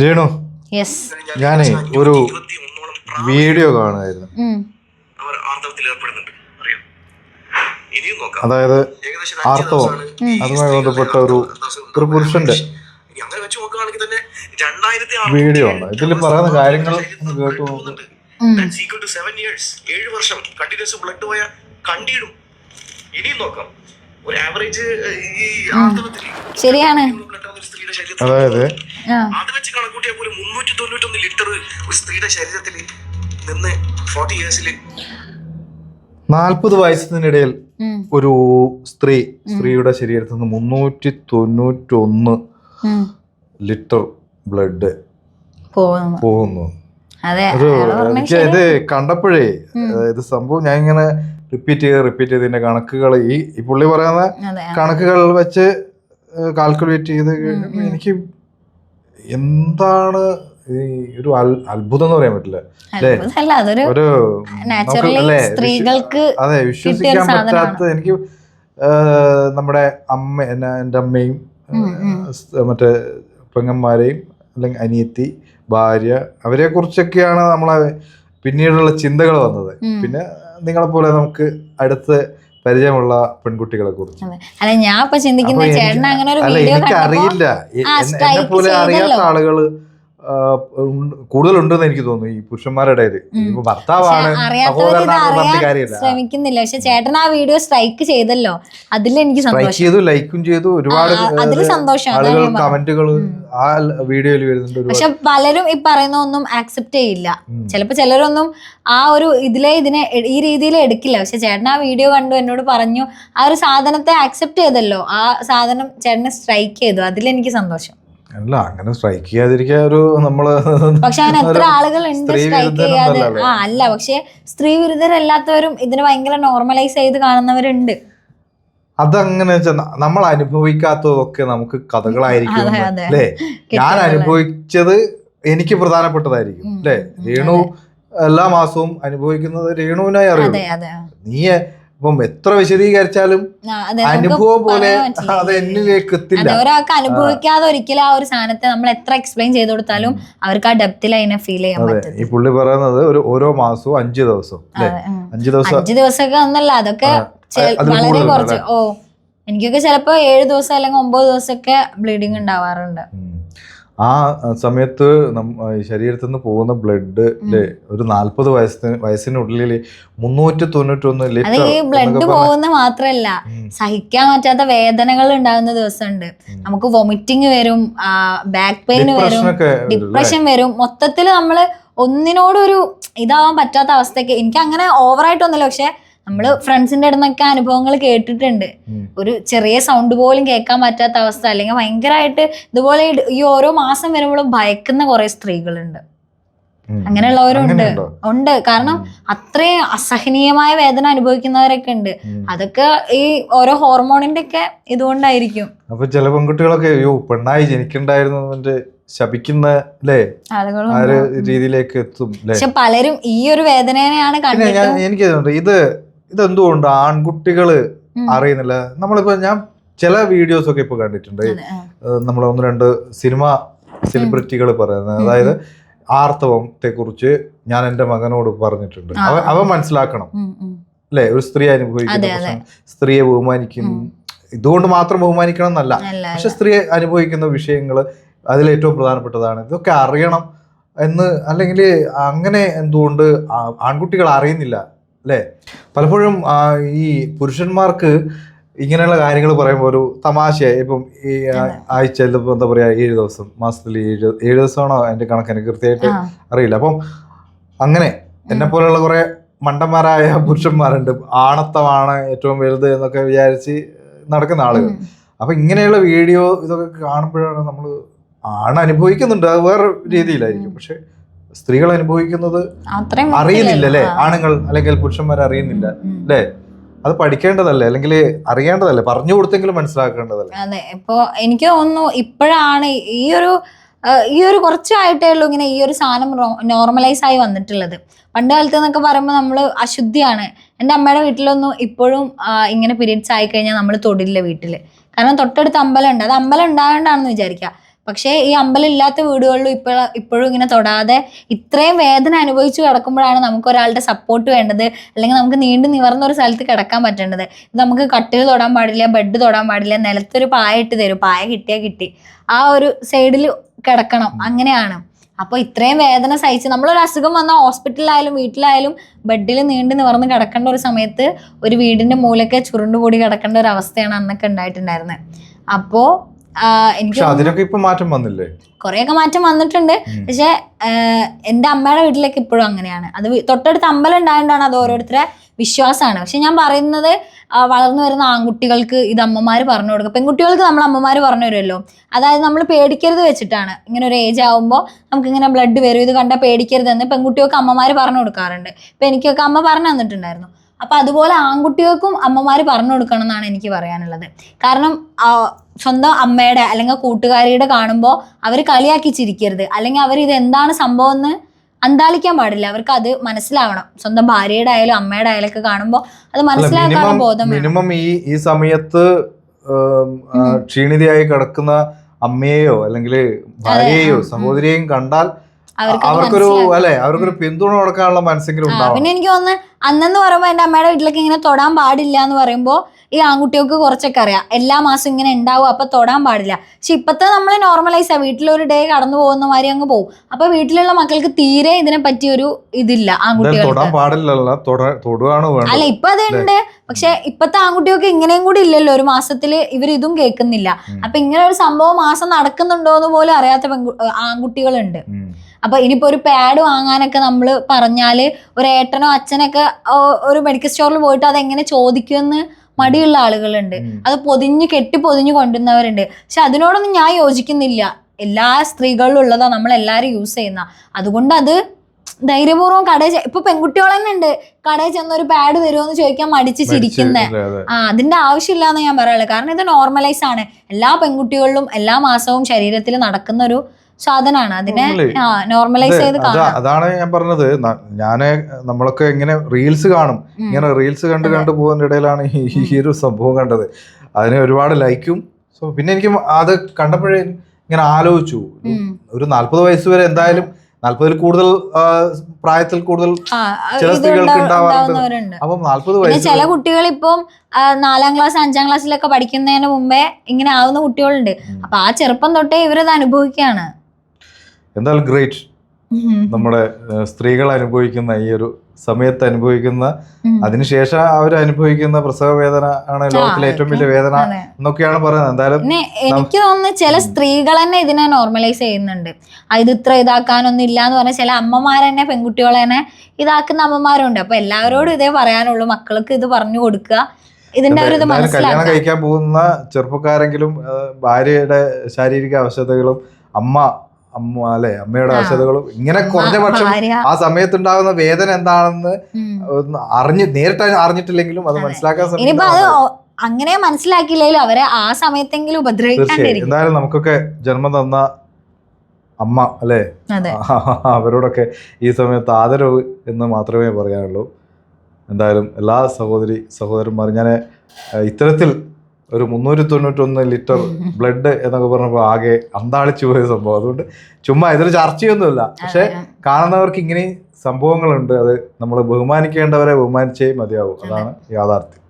രേണു ഞാനേ ഒരു വീഡിയോ കാണുമായിരുന്നു ആർത്തവത്തിൽ ഏർപ്പെടുന്നുണ്ട്. അറിയോ. ഇനിയും നോക്കാം. അതായത് ആർത്തവം അതുമായി ബന്ധപ്പെട്ട ഒരു ഒരു പുരുഷന്റെ വീഡിയോ ആണ്. ഇതിൽ പറയുന്ന കാര്യങ്ങൾ കേട്ടു ഏഴ് വർഷം കണ്ടിന്യൂസ് ബ്ലഡ് പോയ കണ്ടിടും ഇനിയും നോക്കാം. ഒരു ആവറേജ് ഈ ആർത്തവത്തിൽ ശരിയാണ്. അതായത്? അത് വെച്ച് കണക്കൂട്ടിയാൽ പോലും മുന്നൂറ്റി തൊണ്ണൂറ്റൊന്ന് ലിറ്റർ ഒരു സ്ത്രീയുടെ ശരീരത്തിൽ നിന്ന് ഫോർട്ടി ഇയേഴ്സിൽ നാൽപ്പത് വയസ്സിനിടയിൽ ഒരു സ്ത്രീ സ്ത്രീയുടെ ശരീരത്തിൽ നിന്ന് മുന്നൂറ്റി തൊണ്ണൂറ്റൊന്ന്. ലിറ്റർ ബ്ലഡ് പോകുന്നു. അതെ എനിക്ക് ഇത് കണ്ടപ്പോഴേ ഇത് സംഭവം ഞാൻ ഇങ്ങനെ റിപ്പീറ്റ് ചെയ്ത് റിപ്പീറ്റ് ചെയ്തതിന്റെ കണക്കുകൾ ഈ ഈ പുള്ളി പറയുന്ന കണക്കുകൾ വെച്ച് കാൽക്കുലേറ്റ് ചെയ്ത് എനിക്ക് എന്താണ് ഈ ഒരു അത്ഭുതം എന്ന് പറയാൻ പറ്റില്ല. ഒരു സ്ത്രീകൾക്ക് അതെ വിശ്വസിക്കാൻ പറ്റാത്ത എനിക്ക് നമ്മുടെ അമ്മ എന്റെ അമ്മയും. മറ്റേ പെങ്ങന്മാരെയും അല്ലെങ്കിൽ അനിയത്തി ഭാര്യ അവരെ കുറിച്ചൊക്കെയാണ് നമ്മളെ പിന്നീടുള്ള ചിന്തകൾ വന്നത്. പിന്നെ നിങ്ങളെ പോലെ നമുക്ക് അടുത്ത് പരിചയമുള്ള പെൺകുട്ടികളെ കുറിച്ച്. അല്ല ഞാൻ ഇപ്പൊ ചിന്തിക്കുന്ന ചേട്ടൻ അങ്ങനെ ഒരു വീഡിയോ എനിക്ക് കണ്ടപ്പോ അറിയില്ല എന്നെ പോലെ അറിയാത്ത ചെയ്തല്ലോ. കൂടുതലുണ്ടെന്ന് എനിക്ക് തോന്നുന്നു ഈ പുരുഷന്മാരുടെ ഭർത്താവാണ് ശ്രമിക്കുന്നില്ല. പക്ഷെ ചേട്ടൻ ആ വീഡിയോ സ്ട്രൈക്ക് ചെയ്തല്ലോ. അതിൽ എനിക്ക് സ്ട്രൈക്ക് ചെയ്തു ലൈക്കും ചെയ്തു ഒരുപാട് അതിൽ അതിൽ സന്തോഷം, അതാണ് ആളുകൾ കമന്റുകൾ ആ വീഡിയോയിൽ വരുന്നുണ്ട് പക്ഷെ പലരും ഈ പറയുന്ന ഒന്നും ആക്സെപ്റ്റ് ചെയ്യില്ല. ചിലപ്പോ ചിലരൊന്നും ആ ഒരു ഇതിലെ ഇതിനെ ഈ രീതിയിൽ എടുക്കില്ല. പക്ഷെ ചേട്ടൻ ആ വീഡിയോ കണ്ടു എന്നോട് പറഞ്ഞു ആ ഒരു സാധനത്തെ ആക്സെപ്റ്റ് ചെയ്തല്ലോ. ആ സാധനം ചേട്ടനെ സ്ട്രൈക്ക് ചെയ്തു. അതിലെനിക്ക് സന്തോഷം. അല്ല അങ്ങനെ സ്ട്രൈക്ക് ചെയ്യാതിരിക്കാൻ ഒരു നമ്മൾ പക്ഷെ അങ്ങനെ എത്ര ആളുകൾ ഉണ്ട് സ്ട്രൈക്ക് ചെയ്യാതെ? ആ അല്ല പക്ഷെ സ്ത്രീ വിരുദ്ധരല്ലാത്തവരും ഇതിനെ ഭയങ്കര നോർമലൈസ് ചെയ്ത് കാണുന്നവരുണ്ട്. അതങ്ങനെ നമ്മൾ അനുഭവിക്കാത്തതൊക്കെ നമുക്ക് കഥകളായിരിക്കും. അല്ലേ? ഞാൻ അനുഭവിച്ചത് എനിക്ക് പ്രധാനപ്പെട്ടതായിരിക്കും അല്ലേ? രേണു എല്ലാ മാസവും അനുഭവിക്കുന്നത് രേണുവിനായി അറിയും നീ ഇപ്പം എത്ര വിശദീകരിച്ചാലും അനുഭവം പോലെ അത് എന്നിലേക്ക് എത്തില്ല ഒരാൾക്ക് അനുഭവിക്കാതെ ഒരിക്കലും ആ ഒരു സാധനത്തെ നമ്മൾ എത്ര എക്സ്പ്ലെയിൻ ചെയ്ത് കൊടുത്താലും അവർക്ക് ആ ഡെപ്തിൽ അതിനെ ഫീൽ ചെയ്യാൻ പറ്റും ഈ പുള്ളി പറയുന്നത് ഒരു ഓരോ മാസവും അഞ്ചു ദിവസം അഞ്ചു ദിവസം അഞ്ചു ദിവസമൊക്കെ ഒന്നല്ല അതൊക്കെ വളരെ കുറച്ച് ഓ എനിക്കൊക്കെ ചിലപ്പോ ഏഴ് ദിവസം അല്ലെങ്കിൽ ഒമ്പത് ദിവസമൊക്കെ ബ്ലീഡിങ് ഉണ്ടാവാറുണ്ട്. ആ സമയത്ത് ശരീരത്തിൽ നിന്ന് പോകുന്ന ബ്ലഡ് ഒരു നാല്പത് വയസ്സിന് വയസ്സിനുള്ളിൽ മുന്നൂറ്റി തൊണ്ണൂറ്റൊന്ന് ഒന്ന് ലിറ്റർ ഈ ബ്ലഡ് പോകുന്ന മാത്രല്ല. സഹിക്കാൻ പറ്റാത്ത വേദനകൾ ഉണ്ടാകുന്ന ദിവസമുണ്ട്. നമുക്ക് വൊമിറ്റിംഗ് വരും ബാക്ക് പെയിൻ വരും? ഡിപ്രഷൻ വരും മൊത്തത്തിൽ നമ്മൾ ഒന്നിനോടൊരു ഇതാവാൻ പറ്റാത്ത അവസ്ഥയ്ക്ക് എനിക്ക് അങ്ങനെ ഓവറായിട്ടൊന്നുമില്ല പക്ഷെ നമ്മൾ ഫ്രണ്ട്സിന്റെ അടുത്തൊക്കെ അനുഭവങ്ങൾ കേട്ടിട്ടുണ്ട്. ഒരു ചെറിയ സൗണ്ട് പോലും കേൾക്കാൻ പറ്റാത്ത അവസ്ഥ. അല്ലെങ്കിൽ ഭയങ്കരമായിട്ട് ഇതുപോലെ ഈ- ഓരോ മാസം വരുമ്പോഴും ഭയക്കുന്ന കുറെ സ്ത്രീകളുണ്ട്. അങ്ങനെയുള്ളവരുണ്ട്. ഉണ്ട്. കാരണം അത്രയും അസഹനീയമായ വേദന അനുഭവിക്കുന്നവരൊക്കെ ഉണ്ട്. അതൊക്കെ ഈ ഓരോ ഹോർമോണിന്റെ ഒക്കെ ഇതുകൊണ്ടായിരിക്കും. അപ്പൊ ചില പെൺകുട്ടികളൊക്കെ അയ്യോ പെണ്ണായി ജനിക്കണ്ടായിരുന്നു ശപിക്കുന്ന രീതിയിലേക്ക് എത്തും പക്ഷെ പലരും ഈ ഒരു വേദനയാണ് എനിക്ക് ഇത് ഇതെന്തുകൊണ്ട് ആൺകുട്ടികൾ. അറിയുന്നില്ല? നമ്മളിപ്പോ ഞാൻ ചില വീഡിയോസ് ഒക്കെ ഇപ്പൊ കണ്ടിട്ടുണ്ട്. നമ്മൾ ഒന്ന് രണ്ട് സിനിമ സെലിബ്രിറ്റികൾ പറയുന്നത്. അതായത് ആർത്തവത്തെ കുറിച്ച് ഞാൻ എന്റെ മകനോട് പറഞ്ഞിട്ടുണ്ട്. അവ അവൻ മനസ്സിലാക്കണം. ഉം. ഒരു സ്ത്രീ അനുഭവിക്കുന്ന. സ്ത്രീയെ ബഹുമാനിക്കും. ഇതുകൊണ്ട് മാത്രം ബഹുമാനിക്കണം എന്നല്ല. പക്ഷെ സ്ത്രീ അനുഭവിക്കുന്ന വിഷയങ്ങൾ അതിലേറ്റവും പ്രധാനപ്പെട്ടതാണ്. ഇതൊക്കെ അറിയണം എന്ന് അല്ലെങ്കിൽ അങ്ങനെ എന്തുകൊണ്ട് ആൺകുട്ടികൾ അറിയുന്നില്ല? അല്ലേ? പലപ്പോഴും ഈ പുരുഷന്മാർക്ക് ഇങ്ങനെയുള്ള കാര്യങ്ങൾ പറയുമ്പോൾ ഒരു തമാശയായി. ഇപ്പം ഈ ആഴ്ച ആഴ്ചയിൽ ഇപ്പം എന്താ പറയുക ഏഴ് ദിവസം മാസത്തിൽ ഏഴ് ഏഴ് ദിവസമാണോ എന്റെ കണക്ക്? എനിക്ക് കൃത്യമായിട്ട് അറിയില്ല. അപ്പം അങ്ങനെ എന്നെ പോലെയുള്ള കുറേ മണ്ടന്മാരായ പുരുഷന്മാരുണ്ട്. ആണത്തമാണ് ഏറ്റവും വലുത് എന്നൊക്കെ വിചാരിച്ച് നടക്കുന്ന ആളുകൾ. അപ്പൊ ഇങ്ങനെയുള്ള വീഡിയോ ഇതൊക്കെ കാണുമ്പോഴാണ് നമ്മൾ ആണ് അനുഭവിക്കുന്നുണ്ട് അത് വേറെ രീതിയിലായിരിക്കും. പക്ഷെ സ്ത്രീകൾ അനുഭവിക്കുന്നത് അറിയുന്നില്ല അല്ലേ ആണുങ്ങൾ അല്ലെങ്കിൽ പുരുഷന്മാർ അറിയുന്നില്ല. അല്ലേ? അത് പഠിക്കേണ്ടതല്ലേ? അല്ലെങ്കിൽ അറിയേണ്ടതല്ലേ? പറഞ്ഞു കൊടുത്തെങ്കിലും മനസ്സിലാക്കേണ്ടതല്ലേ? അതെ. ഇപ്പോ എനിക്ക് തോന്നുന്നു ഇപ്പോഴാണ് ഈ ഒരു ഈ ഒരു കുറച്ചായിട്ടേ ഉള്ളൂ ഇങ്ങനെ ഈ ഒരു സാധനം നോർമലൈസ് ആയി വന്നിട്ടുള്ളത്. പണ്ട് കാലത്ത് എന്നൊക്കെ പറയുമ്പോൾ നമ്മൾ അശുദ്ധിയാണ്. എന്റെ അമ്മയുടെ വീട്ടിലൊന്നും ഇപ്പോഴും ഇങ്ങനെ പീരീഡ്സ് ആയി കഴിഞ്ഞാൽ നമ്മൾ തൊടില്ല വീട്ടിൽ കാരണം തൊട്ടടുത്ത് അമ്പലം ഉണ്ട്. അത് അമ്പലം ഉണ്ടാകേണ്ടാണെന്ന് വിചാരിക്കുക പക്ഷേ ഈ അമ്പലം ഇല്ലാത്ത വീടുകളിലും ഇപ്പോൾ ഇപ്പോഴും ഇങ്ങനെ തൊടാതെ ഇത്രയും വേദന അനുഭവിച്ചു കിടക്കുമ്പോഴാണ് നമുക്ക് ഒരാളുടെ സപ്പോർട്ട് വേണ്ടത്. അല്ലെങ്കിൽ നമുക്ക് നീണ്ടു നിവർന്ന ഒരു സ്ഥലത്ത് കിടക്കാൻ പറ്റേണ്ടത്. നമുക്ക് കട്ടിൽ തൊടാൻ പാടില്ല ബെഡ് തൊടാൻ പാടില്ല നിലത്തൊരു പായ ഇട്ട് തരും. പായ കിട്ടിയാൽ കിട്ടി. ആ ഒരു സൈഡിൽ കിടക്കണം. അങ്ങനെയാണ്. അപ്പോൾ ഇത്രയും വേദന സഹിച്ച് നമ്മളൊരു അസുഖം വന്നാൽ ഹോസ്പിറ്റലിലായാലും വീട്ടിലായാലും ബെഡിൽ നീണ്ടു നിവർന്ന് കിടക്കേണ്ട ഒരു സമയത്ത് ഒരു വീടിന്റെ മൂലൊക്കെ ചുരുണ്ടുകൂടി കിടക്കേണ്ട ഒരു അവസ്ഥയാണ് അന്നൊക്കെ ഉണ്ടായിട്ടുണ്ടായിരുന്നത് അപ്പോൾ എനിക്ക് പക്ഷെ അതിനൊക്കെ ഇപ്പൊ മാറ്റം വന്നില്ലേ? കുറേയൊക്കെ മാറ്റം വന്നിട്ടുണ്ട്. പക്ഷെ എന്റെ അമ്മയുടെ വീട്ടിലേക്ക് ഇപ്പോഴും അങ്ങനെയാണ്. അത് തൊട്ടടുത്ത് അമ്പലം ഉണ്ടായതുകൊണ്ടാണ് അത് ഓരോരുത്തരെ വിശ്വാസമാണ്. പക്ഷെ ഞാൻ പറയുന്നത് വളർന്നു വരുന്ന ആൺകുട്ടികൾക്ക് ഇത് അമ്മമാർ പറഞ്ഞു കൊടുക്കും. പെൺകുട്ടികൾക്ക് നമ്മൾ അമ്മമാർ പറഞ്ഞു തരുമല്ലോ. അതായത് നമ്മൾ പേടിക്കരുത് വെച്ചിട്ടാണ്. ഇങ്ങനെ ഒരു ഏജ് ആകുമ്പോൾ നമുക്ക് ഇങ്ങനെ ബ്ലഡ് വരും. ഇത് കണ്ടാൽ പേടിക്കരുതെന്ന് പെൺകുട്ടികൾക്ക് അമ്മമാർ പറഞ്ഞു കൊടുക്കാറുണ്ട്. ഇപ്പം എനിക്കൊക്കെ അമ്മ പറഞ്ഞു തന്നിട്ടുണ്ടായിരുന്നു. അപ്പൊ അതുപോലെ ആൺകുട്ടികൾക്കും അമ്മമാർ പറഞ്ഞു കൊടുക്കണം എന്നാണ് എനിക്ക് പറയാനുള്ളത്. കാരണം സ്വന്തം അമ്മയുടെ അല്ലെങ്കിൽ കൂട്ടുകാരിയുടെ കാണുമ്പോൾ അവർ കളിയാക്കി ചിരിക്കരുത്. അല്ലെങ്കിൽ അവർ ഇത് എന്താണ് സംഭവം എന്ന് അന്താളിക്കാൻ പാടില്ല. അവർക്ക് അത് മനസ്സിലാവണം. സ്വന്തം ഭാര്യയുടെ ആയാലും അമ്മയുടെ ആയാലും ഒക്കെ കാണുമ്പോൾ അത് മനസ്സിലാക്കാനുള്ള ബോധം മിനിമം ഈ ഈ സമയത്ത്. ക്ഷീണിതയായി കിടക്കുന്ന അമ്മയെയോ അല്ലെങ്കിൽ ഭാര്യയെയോ. സഹോദരിയെയും കണ്ടാൽ അവർക്കൊരു അല്ലേ അവർക്കൊരു പിന്തുണ കൊടുക്കാനുള്ള മനസ്സെങ്കിലും പിന്നെ എനിക്ക് തോന്നുന്നു അന്നെന്ന് പറയുമ്പോൾ എന്റെ അമ്മയുടെ വീട്ടിലേക്ക് ഇങ്ങനെ തൊടാൻ പാടില്ല എന്ന് പറയുമ്പോൾ ഈ ആൺകുട്ടികൾക്ക് കുറച്ചൊക്കെ അറിയാം. എല്ലാ മാസം ഇങ്ങനെ ഉണ്ടാവും അപ്പൊ തൊടാൻ പാടില്ല. പക്ഷെ ഇപ്പത്തെ നമ്മൾ നോർമലൈസ് ആ വീട്ടിലൊരു ഡേ കടന്നു പോകുന്ന മാതിരി അങ്ങ് പോകും അപ്പൊ വീട്ടിലുള്ള മക്കൾക്ക് തീരെ ഇതിനെ പറ്റിയ ഒരു ഇതില്ല ആൺകുട്ടികൾ ആൺകുട്ടികൾക്ക്. അല്ല ഇപ്പൊ അതുണ്ട് പക്ഷെ ഇപ്പത്തെ ആൺകുട്ടികൾക്ക് ഇങ്ങനെയും കൂടി ഇല്ലല്ലോ ഒരു മാസത്തിൽ ഇവർ ഇതും കേൾക്കുന്നില്ല. അപ്പൊ ഇങ്ങനെ ഒരു സംഭവം മാസം നടക്കുന്നുണ്ടോ എന്ന് പോലും അറിയാത്ത പെൺകു ആൺകുട്ടികളുണ്ട്. അപ്പൊ ഇനിയിപ്പോ ഒരു പാഡ് വാങ്ങാനൊക്കെ നമ്മൾ പറഞ്ഞാൽ ഒരു ഏട്ടനോ അച്ഛനൊക്കെ ഒരു മെഡിക്കൽ സ്റ്റോറിൽ പോയിട്ട് അതെങ്ങനെ ചോദിക്കുമെന്ന് മടിയുള്ള ആളുകളുണ്ട്. അത് പൊതിഞ്ഞ് കെട്ടി പൊതിഞ്ഞ് കൊണ്ടുവന്നവരുണ്ട്. പക്ഷെ അതിനോടൊന്നും ഞാൻ യോജിക്കുന്നില്ല. എല്ലാ സ്ത്രീകളിലും ഉള്ളതാ നമ്മൾ എല്ലാവരും യൂസ് ചെയ്യുന്ന. അതുകൊണ്ട് അത് ധൈര്യപൂർവം കടയിൽ ഇപ്പൊ പെൺകുട്ടികൾ തന്നെ ഉണ്ട്. കടയിൽ ചെന്ന് ഒരു പാഡ് തരുമോ എന്ന് ചോദിക്കാൻ മടിച്ച് ചിരിക്കുന്നേ. ആ അതിന്റെ ആവശ്യമില്ല എന്ന് ഞാൻ പറയുള്ളൂ കാരണം ഇത് നോർമലൈസ് ആണ്. എല്ലാ പെൺകുട്ടികളിലും എല്ലാ മാസവും ശരീരത്തിൽ നടക്കുന്ന ഒരു സാധനമാണ് അതിനെ നോർമലൈസ് ചെയ്ത് അതാണ് ഞാൻ പറഞ്ഞത്. ഞാൻ നമ്മളൊക്കെ ഇങ്ങനെ റീൽസ് കാണും. ഇങ്ങനെ റീൽസ് കണ്ട് കണ്ട് പോകുന്ന ഇടയിലാണ് ഈ ഒരു സംഭവം കണ്ടത്. അതിന് ഒരുപാട് ലൈക്കും സോ പിന്നെ എനിക്ക് അത് കണ്ടപ്പോഴേ ഇങ്ങനെ ആലോചിച്ചു. ഒരു നാല്പത് വയസ്സ് വരെ എന്തായാലും നാല്പതിൽ കൂടുതൽ പ്രായത്തിൽ കൂടുതൽ ചില സ്ത്രീകൾക്ക് ഉണ്ടാ- ഉണ്ടാവാറുണ്ട്. ഉണ്ടാവുന്നവരുണ്ട്. അപ്പം നാല്പത് വയസ്സ് ചില കുട്ടികൾ ഇപ്പം നാലാം ക്ലാസ് അഞ്ചാം ക്ലാസ്സിലൊക്കെ പഠിക്കുന്നതിന് മുമ്പേ ഇങ്ങനെ ആവുന്ന കുട്ടികളുണ്ട്. അപ്പൊ ആ ചെറുപ്പം തൊട്ടേ ഇവരത് അനുഭവിക്കുകയാണ്. എന്തായാലും ഗ്രേറ്റ് നമ്മുടെ സ്ത്രീകൾ അനുഭവിക്കുന്ന ഈ ഒരു സമയത്ത് അനുഭവിക്കുന്ന അതിനുശേഷം അവർ അനുഭവിക്കുന്ന പ്രസവ വേദന ആണ് ലോകത്തിലെ ഏറ്റവും വലിയ വേദന. എന്നൊക്കെയാണ് പറയുന്നത്. എന്തായാലും എനിക്ക് തോന്നുന്നു ചില സ്ത്രീകൾ തന്നെ ഇതിനെ നോർമലൈസ് ചെയ്യുന്നുണ്ട്. ഇത് ഇത്ര ഇതാക്കാനൊന്നും ഇല്ല എന്ന് പറഞ്ഞ ചില അമ്മമാർ തന്നെ പെൺകുട്ടികളെ തന്നെ ഇതാക്കുന്ന അമ്മമാരുണ്ട്. അപ്പൊ എല്ലാവരോടും ഇതേ പറയാനുള്ളൂ. മക്കൾക്ക് ഇത് പറഞ്ഞു കൊടുക്കുക. ഇതിന്റെ ഒരു ഇത് കല്യാണം കഴിക്കാൻ പോകുന്ന ചെറുപ്പക്കാരെങ്കിലും ഭാര്യയുടെ ശാരീരിക അവശതകളും അമ്മ അമ്മ അല്ലെ? അമ്മയുടെ ആ. അവശതകളും ഇങ്ങനെ കുറഞ്ഞ പക്ഷം ആ സമയത്തുണ്ടാകുന്ന വേദന എന്താണെന്ന്. അറിഞ്ഞ് നേരിട്ട് അറിഞ്ഞിട്ടില്ലെങ്കിലും അത് മനസ്സിലാക്കാൻ അങ്ങനെ മനസ്സിലാക്കിയില്ലെങ്കിലും അവരെ ആ സമയത്തെങ്കിലും ഉപദ്രവിക്കാണ്ടിരിക്കും. എന്തായാലും നമുക്കൊക്കെ ജന്മം തന്ന അമ്മ അല്ലേ? അവരോടൊക്കെ ഈ സമയത്ത് ആദരവ് എന്ന് മാത്രമേ പറയാനുള്ളൂ. എന്തായാലും എല്ലാ സഹോദരി സഹോദരന്മാരും ഞാൻ ഇത്തരത്തിൽ ഒരു മുന്നൂറ്റി തൊണ്ണൂറ്റൊന്ന് ലിറ്റർ ബ്ലഡ് എന്നൊക്കെ പറഞ്ഞപ്പോൾ ആകെ അന്താളിച്ചു പോയ സംഭവം. അതുകൊണ്ട് ചുമ്മാ ഇതൊരു ചർച്ചയൊന്നുമില്ല. പക്ഷെ കാണുന്നവർക്ക് ഇങ്ങനെ സംഭവങ്ങളുണ്ട്. അത് നമ്മൾ ബഹുമാനിക്കേണ്ടവരെ ബഹുമാനിച്ചേ മതിയാവും. അതാണ് യാഥാർത്ഥ്യം.